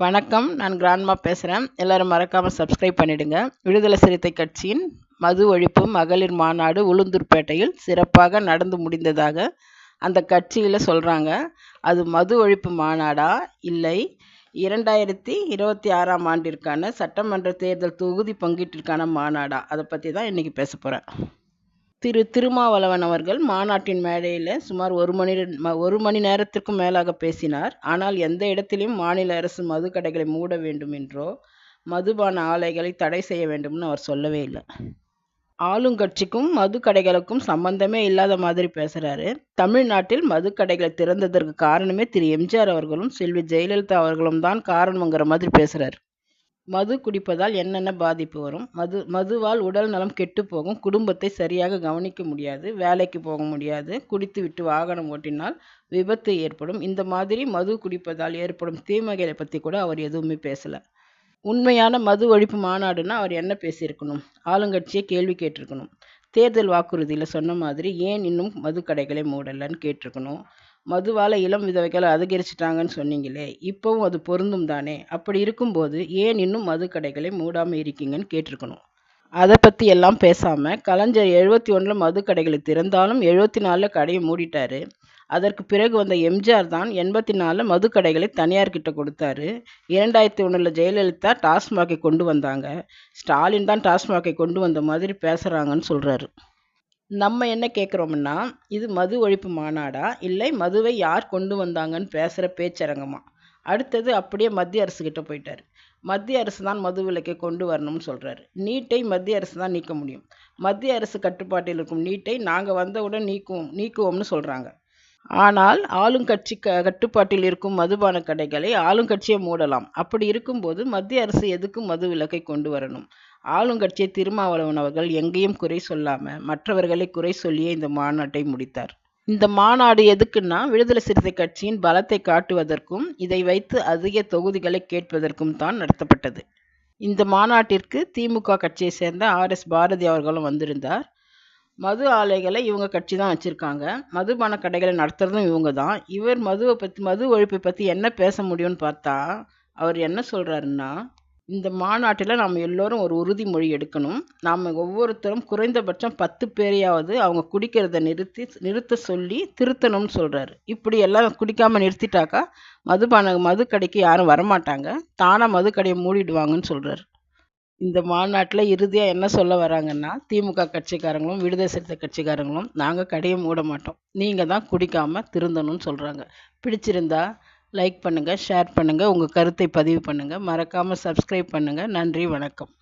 வணக்கம். நான் கிராண்ட்மா பேசுகிறேன் எல்லோரும் மறக்காமல் சப்ஸ்கிரைப் பண்ணிடுங்க. விடுதலை சிறுத்தை கட்சியின் மது ஒழிப்பு மகளிர் மாநாடு உளுந்தூர்பேட்டையில் சிறப்பாக நடந்து முடிந்ததாக அந்த கட்சியில் சொல்கிறாங்க அது மது ஒழிப்பு மாநாடா? இல்லை. இரண்டாயிரத்தி இருபத்தி ஆறாம் ஆண்டிற்கான சட்டமன்ற தேர்தல் தொகுதி பங்கீட்டிற்கான மாநாடா? அதை பற்றி தான் இன்றைக்கி பேச போகிறேன் திரு திருமாவளவன் அவர்கள் மாநாட்டின் மேடையில் சுமார் ஒரு மணி ஒரு மணி நேரத்திற்கும் மேலாக பேசினார். ஆனால் எந்த இடத்திலும் மாநில அரசு மது கடைகளை மூட வேண்டும் என்றோ மதுபான ஆலைகளை தடை செய்ய வேண்டும்னு அவர் சொல்லவே இல்லை. ஆளுங்கட்சிக்கும் மது கடைகளுக்கும் சம்பந்தமே இல்லாத மாதிரி பேசுகிறாரு தமிழ்நாட்டில் மது கடைகளை திறந்ததற்கு காரணமே திரு. எம்ஜிஆர் அவர்களும் செல்வி ஜெயலலிதா அவர்களும் தான் காரணங்கிற மாதிரி பேசுகிறார் மது குடிப்பதால் என்னென்ன பாதிப்பு வரும்? மது மதுவால் உடல் நலம் கெட்டு போகும் குடும்பத்தை சரியாக கவனிக்க முடியாது. வேலைக்கு போக முடியாது. குடித்து விட்டு வாகனம் ஓட்டினால் விபத்து ஏற்படும். இந்த மாதிரி மது குடிப்பதால் ஏற்படும் தீமைகளை பற்றி கூட அவர் எதுவுமே பேசலை. உண்மையான மது ஒழிப்பு மாநாடுனா அவர் என்ன பேசியிருக்கணும்? ஆளுங்கட்சியை கேள்வி கேட்டிருக்கணும். தேர்தல் வாக்குறுதியில் சொன்ன மாதிரி ஏன் இன்னும் மது கடைகளை மூடலைன்னு கேட்டிருக்கணும். மதுவால் இளம் விதவைகள் அதிகரிச்சிட்டாங்கன்னு சொன்னீங்களே இப்போவும் அது பொருந்தும் தானே? அப்படி இருக்கும்போது ஏன் இன்னும் மது கடைகளை மூடாமல் இருக்கீங்கன்னு கேட்டிருக்கணும். அதை பற்றி எல்லாம் பேசாமல் கலைஞர் எழுபத்தி ஒன்றில் மது கடைகளை திறந்தாலும் எழுபத்தி நாலில் கடையை மூடிட்டாரு. அதற்கு பிறகு வந்த எம்ஜிஆர் தான் எண்பத்தி நாலில் மது கடைகளை தனியார்கிட்ட கொடுத்தாரு. இரண்டாயிரத்தி ஒன்றில் ஜெயலலிதா டாஸ்மாகை கொண்டு வந்தாங்க. ஸ்டாலின் தான் டாஸ்மாகை கொண்டு வந்த மாதிரி பேசுகிறாங்கன்னு சொல்கிறாரு நம்ம என்ன கேட்குறோம்னா இது மது ஒழிப்பு மாநாடா? இல்லை மதுவை யார் கொண்டு வந்தாங்கன்னு பேசுகிற பேச்சரங்கமா? அடுத்தது அப்படியே மத்திய அரசுக்கிட்ட போயிட்டார். மத்திய அரசு தான் மது விலக்கை கொண்டு வரணும்னு சொல்கிறாரு நீட்டை மத்திய அரசு தான் நீக்க முடியும். மத்திய அரசு கட்டுப்பாட்டில் இருக்கும் நீட்டை நாங்கள் வந்தவுடன் நீக்குவோம் நீக்குவோம்னு சொல்கிறாங்க ஆனால் ஆளுங்கட்சி க கட்டுப்பாட்டில் இருக்கும் மதுபான கடைகளை ஆளுங்கட்சியை மூடலாம். அப்படி இருக்கும்போது மத்திய அரசு எதுக்கும் மது விலக்கை கொண்டு வரணும்? ஆளுங்கட்சி திருமாவளவன் அவர்கள் எங்கேயும் குறை சொல்லாமல் மற்றவர்களை குறை சொல்லியே இந்த மாநாட்டை முடித்தார். இந்த மாநாடு எதுக்குன்னா விடுதலை சிறுத்தை கட்சியின் பலத்தை காட்டுவதற்கும் இதை வைத்து அதிக தொகுதிகளை கேட்பதற்கும் தான் நடத்தப்பட்டது. இந்த மாநாட்டிற்கு திமுக கட்சியை சேர்ந்த ஆர் எஸ் பாரதி அவர்களும் வந்திருந்தார். மது ஆலைகளை இவங்க கட்சி தான் வச்சுருக்காங்க. மதுபான கடைகளை நடத்துகிறதும் இவங்க தான். இவர் மதுவை பற்றி மது ஒழிப்பை பற்றி என்ன பேச முடியும்னு பார்த்தா அவர் என்ன சொல்கிறாருன்னா இந்த மாநாட்டில் நாம் எல்லோரும் ஒரு உறுதிமொழி எடுக்கணும். நாம் ஒவ்வொருத்தரும் குறைந்தபட்சம் பத்து பேரையாவது அவங்க குடிக்கிறத நிறுத்தி நிறுத்த சொல்லி திருத்தணும்னு சொல்கிறாரு இப்படி எல்லாம் குடிக்காமல் நிறுத்திட்டாக்கா மதுபான மது கடைக்கு யாரும் வரமாட்டாங்க. தானாக மது கடையை மூடிடுவாங்கன்னு சொல்கிறாரு இந்த மாநாட்டில் இறுதியாக என்ன சொல்ல வராங்கன்னா திமுக கட்சிக்காரங்களும் விடுதலை சிறுத்தை கட்சிக்காரங்களும் நாங்கள் கடையை மூட மாட்டோம். நீங்கள் தான் குடிக்காமல் திருந்தணும்னு சொல்கிறாங்க பிடிச்சிருந்தா லைக் பண்ணுங்கள் ஷேர் பண்ணுங்கள் உங்கள் கருத்தை பதிவு பண்ணுங்கள் மறக்காமல் சப்ஸ்கிரைப் பண்ணுங்கள் நன்றி வணக்கம்.